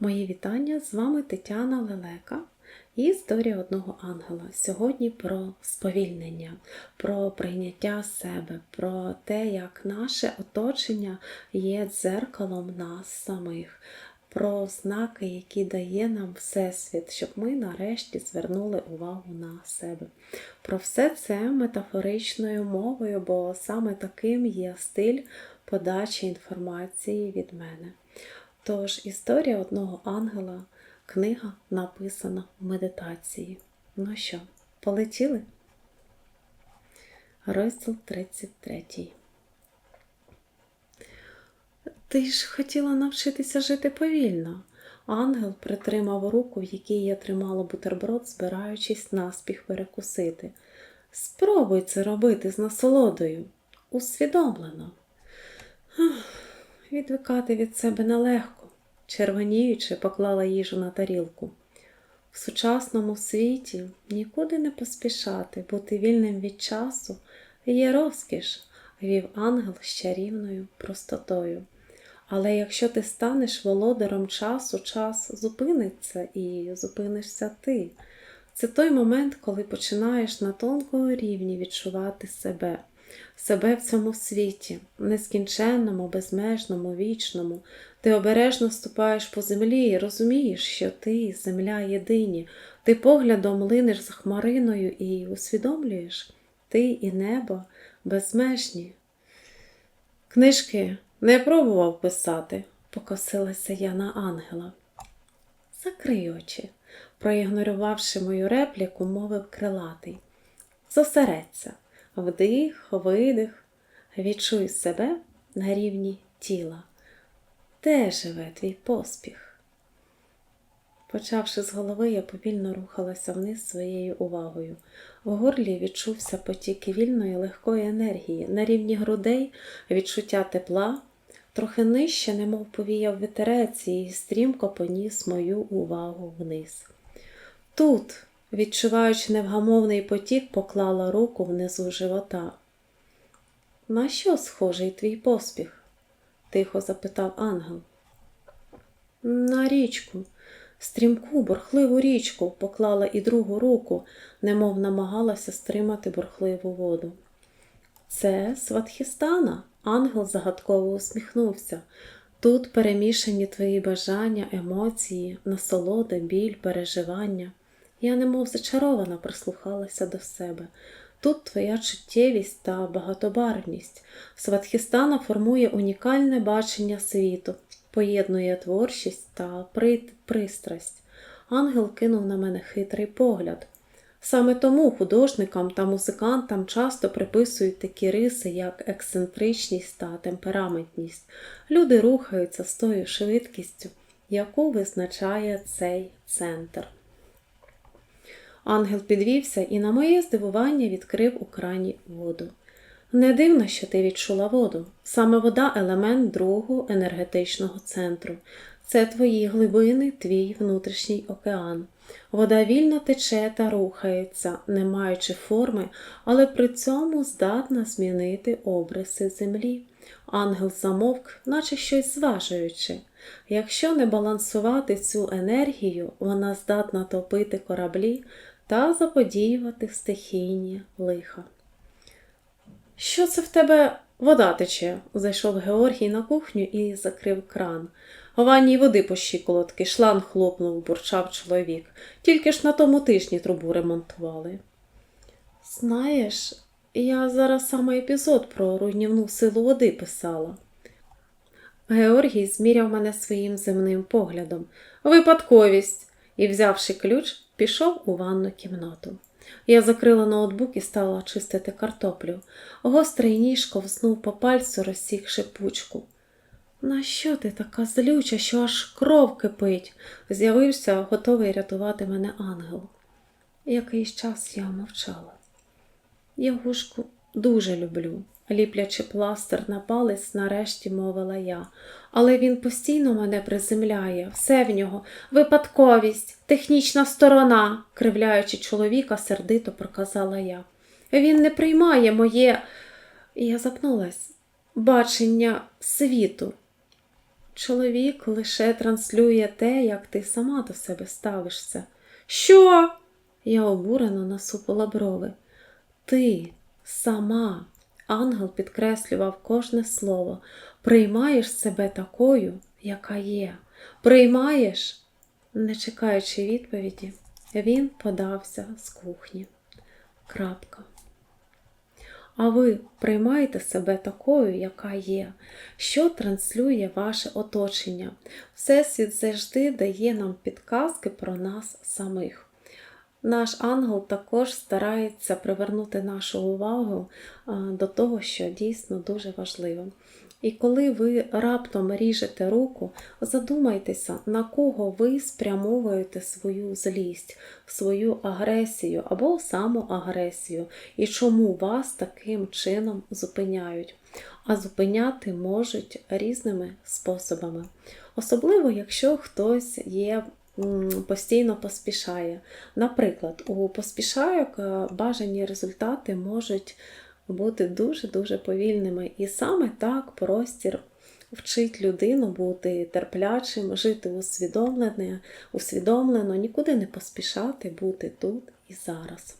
Мої вітання, з вами Тетяна Лелека і історія одного ангела. Сьогодні про сповільнення, про прийняття себе, про те, як наше оточення є дзеркалом нас самих, про знаки, які дає нам Всесвіт, щоб ми нарешті звернули увагу на себе. Про все це метафоричною мовою, бо саме таким є стиль подачі інформації від мене. Тож історія одного ангела, книга написана в медитації. Ну що, полетіли? Розділ 33. Ти ж хотіла навчитися жити повільно. Ангел притримав руку, в якій я тримала бутерброд, збираючись наспіх перекусити. Спробуй це робити з насолодою, усвідомлено. Відвикати від себе нелегко, червоніючи, поклала їжу на тарілку. В сучасному світі нікуди не поспішати, бути вільним від часу є розкіш, вів ангел з чарівною простотою. Але якщо ти станеш володаром часу, час зупиниться і зупинишся ти. Це той момент, коли починаєш на тонкому рівні відчувати себе себе в цьому світі, нескінченному, безмежному, вічному. Ти обережно ступаєш по землі і розумієш, що ти земля єдині, ти поглядом линеш за хмариною і усвідомлюєш ти і небо безмежні. Книжки не пробував писати, покосилася я на ангела. Закрий очі, проігнорувавши мою репліку, мовив крилатий. Зосередься. Вдих, видих, відчуй себе на рівні тіла. Де живе твій поспіх? Почавши з голови, я повільно рухалася вниз своєю увагою. В горлі відчувся потік вільної легкої енергії, на рівні грудей відчуття тепла, трохи нижче, немов повіяв вітерець і стрімко поніс мою увагу вниз. Тут, відчуваючи невгамовний потік, поклала руку внизу живота. На що схожий твій поспіх? тихо запитав ангел. На річку, стрімку, бурхливу річку, поклала і другу руку, немов намагалася стримати бурхливу воду. Це Сватхістана, ангел загадково усміхнувся. Тут перемішані твої бажання, емоції, насолода, біль, переживання. Я немов зачарована прислухалася до себе. Тут твоя чуттєвість та багатобарвність. Сватхістана формує унікальне бачення світу, поєднує творчість та пристрасть. Ангел кинув на мене хитрий погляд. Саме тому художникам та музикантам часто приписують такі риси, як ексцентричність та темпераментність. Люди рухаються з тою швидкістю, яку визначає цей центр. Ангел підвівся і, на моє здивування, відкрив у крані воду. Не дивно, що ти відчула воду. Саме вода елемент другого енергетичного центру. Це твої глибини, твій внутрішній океан. Вода вільно тече та рухається, не маючи форми, але при цьому здатна змінити обриси землі. Ангел замовк, наче щось зважуючи. Якщо не балансувати цю енергію, вона здатна топити кораблі та заподіювати стихійні лиха. Що це в тебе вода тече? зайшов Георгій на кухню і закрив кран. В ванній води по щиколотки, шланг хлопнув, бурчав чоловік. Тільки ж на тому тижні трубу ремонтували. Знаєш, я зараз саме епізод про руйнівну силу води писала. Георгій зміряв мене своїм земним поглядом. Випадковість. І, взявши ключ, пішов у ванну кімнату. Я закрила ноутбук і стала чистити картоплю. Гострий ніж ковзнув по пальцю, розсікши пучку. На що ти така злюча, що аж кров кипить? з'явився, готовий рятувати мене ангел. Якийсь час я мовчала. Ягушку дуже люблю, ліплячи пластир на палець, нарешті мовила я. Але він постійно мене приземляє, все в нього випадковість, технічна сторона, кривляючи чоловіка, сердито проказала я. Він не приймає моє, я запнулась, бачення світу. Чоловік лише транслює те, як ти сама до себе ставишся. Що? Я обурено насупила брови. Ти сама, ангел підкреслював кожне слово, приймаєш себе такою, яка є. Приймаєш? Не чекаючи відповіді, він подався з кухні. Крапка. А ви приймаєте себе такою, яка є, що транслює ваше оточення. Всесвіт завжди дає нам підказки про нас самих. Наш ангел також старається привернути нашу увагу до того, що дійсно дуже важливо. І коли ви раптом ріжете руку, задумайтеся, на кого ви спрямовуєте свою злість, свою агресію або самоагресію, і чому вас таким чином зупиняють. А зупиняти можуть різними способами. Особливо, якщо хтось є постійно поспішає. Наприклад, у поспішайок е, бажані результати можуть бути дуже-дуже повільними. І саме так простір вчить людину бути терплячим, жити усвідомлене, усвідомлено, нікуди не поспішати, бути тут і зараз.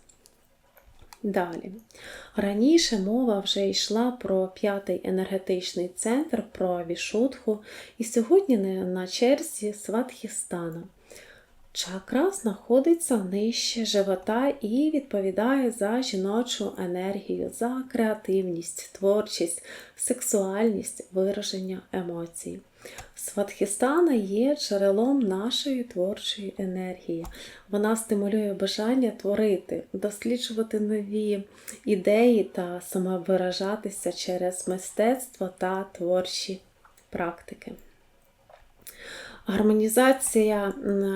Далі. Раніше мова вже йшла про п'ятий енергетичний центр, про Вішудху, і сьогодні на черзі Сватхістана. Чакра знаходиться нижче живота і відповідає за жіночу енергію, за креативність, творчість, сексуальність, вираження емоцій. Сватхістана є джерелом нашої творчої енергії. Вона стимулює бажання творити, досліджувати нові ідеї та самовиражатися через мистецтво та творчі практики. Гармонізація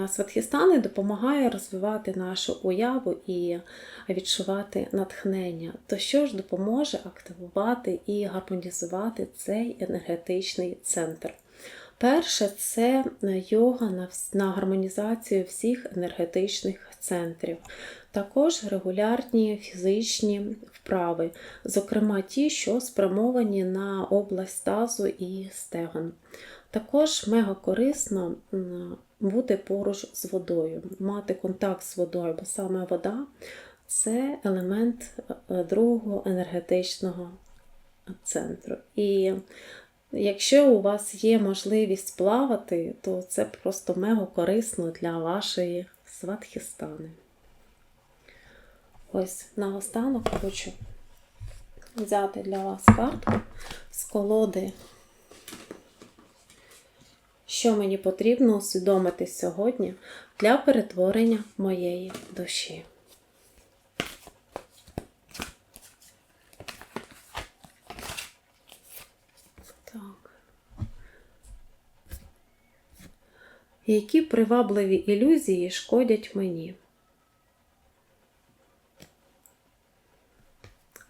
Сватхістани допомагає розвивати нашу уяву і відчувати натхнення. То що ж допоможе активувати і гармонізувати цей енергетичний центр? Перше, це йога на гармонізацію всіх енергетичних центрів, також регулярні фізичні вправи, зокрема ті, що спрямовані на область тазу і стегон. Також мега корисно бути поруч з водою, мати контакт з водою, бо саме вода це елемент е, другого енергетичного центру. І якщо у вас є можливість плавати, то це просто мега корисно для вашої сватхістани. Ось наостанок хочу взяти для вас картку з колоди що мені потрібно усвідомити сьогодні для перетворення моєї душі. Так. Які привабливі ілюзії шкодять мені?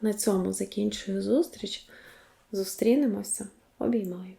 На цьому закінчую зустріч. Зустрінемося. Обіймаю.